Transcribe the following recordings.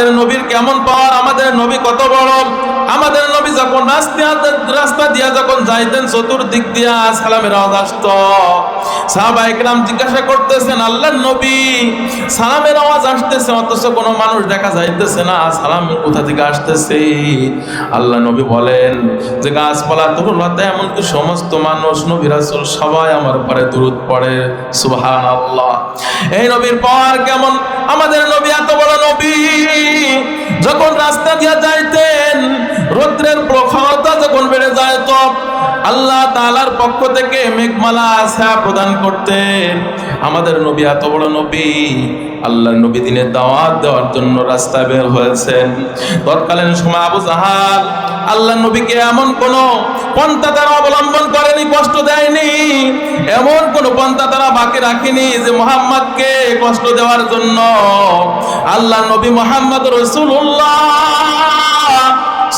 আমাদের নবীর কেমন পাওয়ার আমাদের নবী কত বড় আমাদের নবী যখন রাস্তা দিয়া যখন যাইতেন, চতুর্দিক দিয়া সালামের আওয়াজ আসতো। সাহাবা একরাম জিজ্ঞাসা করতেছেন, আল্লাহর নবী, সালামের আওয়াজ আসতেছে, অথচ কোনো মানুষ দেখা যাইতেছে না। সালাম কোথা থেকে আসতেছে? আল্লাহ নবী বলেন, যে গাছপালা তরুলতা এমনকি সমস্ত মানুষ, নবী রাসূল সবাই আমার পরে দূরত পড়ে। সুবহান আল্লাহ এই নবীর পাওয়ার কেমন? আমাদের নবী এত বড় নবী। যখন রাস্তা দিয়ে যাইতেন রৌদ্রের প্রখরতা যখন বেড়ে যায় তো আল্লাহ তালার পক্ষ থেকে মেঘমালা আশা প্রদান করতেন। আমাদের নবী এত বড় নবী। আল্লাহ নবী দিনের দাওয়াত দেওয়ার জন্য রাস্তায় বের হয়েছেন। তৎকালীন সময় আবু জাহাল আল্লাহ নবীকে এমন কোন পন্থা তারা অবলম্বন করেনি, কষ্ট দেয়নি। এমন কোন পন্থা তারা বাকি রাখেনি যে মোহাম্মদকে কষ্ট দেওয়ার জন্য। আল্লাহ নবী মোহাম্মদ রসুল্লাহ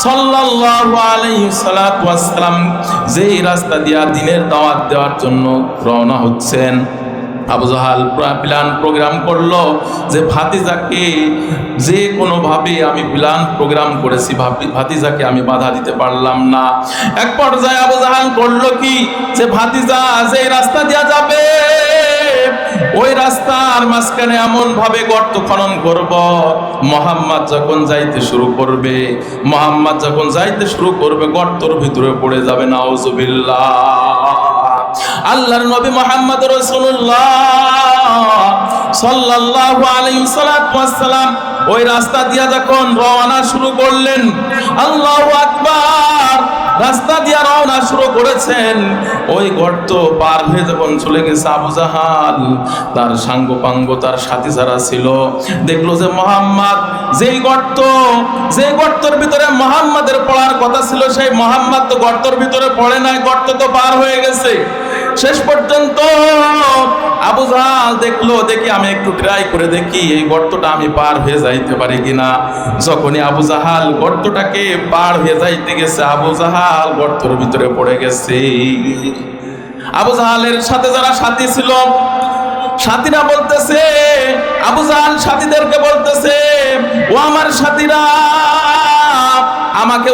সাল্লাল্লাহু আলাইহি ওয়াসসালাম যেই রাস্তা দিয়া দিনের দাওয়াত দেওয়ার জন্য রওনা হচ্ছেন। আবু জাহাল প্ল্যান প্রোগ্রাম করল যে ভাতিজাকে যে কোনোভাবে আমি প্ল্যান প্রোগ্রাম করেছি ভাতিজাকে আমি বাধা দিতে পারলাম না। এক পর্যায়ে আবু জাহাল করল কি? যে ভাতিজা যে রাস্তা দিয়া যাবে ওই রাস্তার মাঝখানে এমন ভাবে গর্ত খনন করব, মোহাম্মদ যখন যাইতে শুরু করবে, মোহাম্মদ যখন যাইতে শুরু করবে, গর্তর ভিতরে পড়ে যাবে, নাউজুবিল্লাহ। আল্লাহর নবী মোহাম্মদ রসুল্লাহ সাল্লাল্লাহু আলাইহি সাল্লাম ওই রাস্তা দিয়া যখন রওনা শুরু করলেন, আল্লাহু আকবার। রাস্তা দিয়া রওনা শুরু করেছেন। ওই গর্ত পার হয়ে যখন চলে গেছে আবু জাহাল, তার সাঙ্গ পাঙ্গ তার সাথী যারা ছিল, দেখল যে মোহাম্মদ, যেই গর্ত যে গর্তর ভিতরে মোহাম্মদের পড়ার কথা ছিল, সেই মোহাম্মদ তো গর্তর ভিতরে পড়ে নাই, গর্ত তো পার হয়ে গেছে। শেষ পর্যন্ত আবু জাহাল দেখল, দেখি আমি একটু ট্রাই করে দেখি এই গর্তটা আমি পার হয়ে যাইতে পারি কিনা। যখনই আবু জাহাল গর্তটাকে পার হয়ে যাইতে গেছে, আবু জাহাল গর্তর ভিতরে পড়ে গেছে। আবু জাহালের সাথে যারা সাথী ছিল, সাথীরা বলতেছে, আবু জাহাল সাথীদেরকে বলতেছে, ও আমার সাথীরা, আমাকে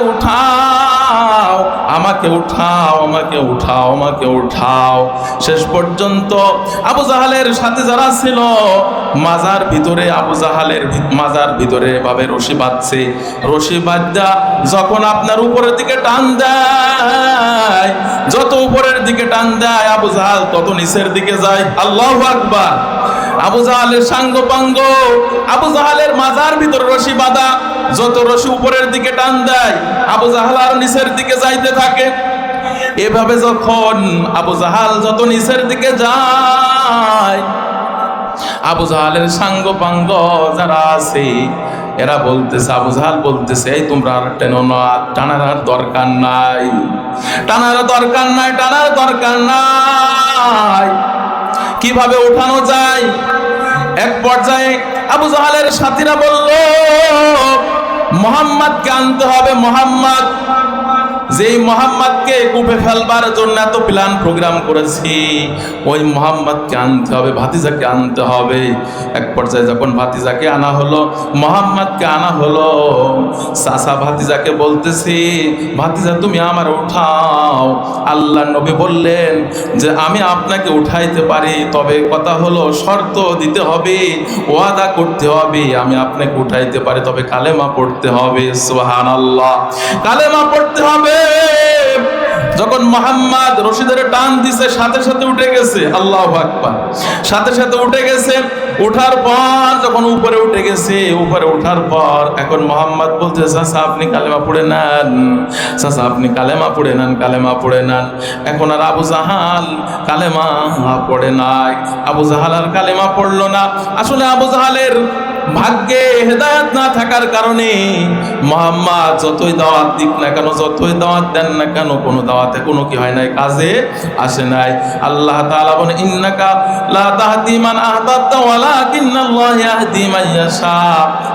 উঠাও, আমাকে উঠাও আমাকে উঠাও আমাকে উঠাও। শেষ পর্যন্ত আবু জাহালের সাথে যারা ছিল, মাজার ভিতরে আবু জাহালের মাজার ভিতরে এভাবে রশি বাঁধছে। রশি বাঁধা যখন আপনার উপরের দিকে টান দেয়, যত উপরের দিকে টান দেয়, আবু জাহাল তত নিচের দিকে যায়। আল্লাহ আকবার। আবু জাহালের সাঙ্গ পাঙ্গ আবু জাহালের মাজার ভিতরে রশি বাঁধা, যত রশি উপরের দিকে টান দেয়, আবু জাহাল আর নিচের দিকে যাইতে থাকে। এভাবে যখন আবু জাহাল যত নিচের দিকে যায়, আবু জাহালের সাঙ্গ পাঙ্গ যারা আছে, এরা বলতেছে, আবু জাহাল বলতেছে, এই তোমরা আর টেনো না, টানার আর দরকার নাই, টানার দরকার নাই, টানার দরকার নাই। কীভাবে উঠানো যায়? এক পর্যায়ে আবু জাহালের সাথীরা বলল মোহাম্মদকে আনতে হবে মোহাম্মদ যেই মোহাম্মদকে কূপে ফেলবার জন্য এত প্ল্যান প্রোগ্রাম করেছি, ওই মোহাম্মদকে আনতে হবে, ভাতিজাকে আনতে হবে। এক পর্যায়ে যখন ভাতিজাকে আনা হলো, মোহাম্মদকে আনা হলো সাসা ভাতিজাকে বলতেছি, ভাতিজা, তুমি আমার উঠাও। আল্লাহ নবী বললেন যে, আমি আপনাকে উঠাইতে পারি, তবে কথা হলো, শর্ত দিতে হবে, ওয়াদা করতে হবে, আমি আপনাকে উঠাইতে পারি, তবে কালেমা পড়তে হবে। সুহান আল্লাহ কালেমা পড়তে হবে। যখন মোহাম্মদ রশিদের টান দিছে, সাথে সাথে উঠে গেছে। আল্লাহ আকবার। সাথে সাথে উঠে গেছে। ওঠার পর যখন উপরে উঠে গেছে, উপরে ওঠার পর এখন মোহাম্মদ বলছে, চাচা, আপনি কালেমা পড়ে নেন। চাচা, আপনি কালেমা পড়ে নেন, কালেমা পড়ে নেন। এখন আর আবু জাহাল কালেমা পড়ে নাই। আবু জাহাল আর কালেমা পড়ল না। আসলে আবু জাহালের ভাগ্যে হেদায়ত না থাকার কারণে মোহাম্মদ যতই দাওয়াত দিক না কেন, যতই দাওয়াত দেন না কেন, কোনো দাওয়াতে কোনো কি হয় নাই, কাজে আসে নাই। আল্লাহ তাআলা বলেন, ইন্নাকা লা তাহদি মান আহবাবতা ইয়াশা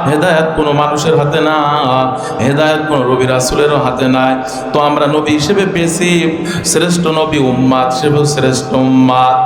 হেদায়েত কোনো মানুষের হাতে না, হেদায়েত কোনো রবি রাসুলেরও হাতে নাই। তো আমরা নবী হিসেবে পেয়েছি, শ্রেষ্ঠ নবী উম্মাদ হিসেবে শ্রেষ্ঠ উম্মাদ।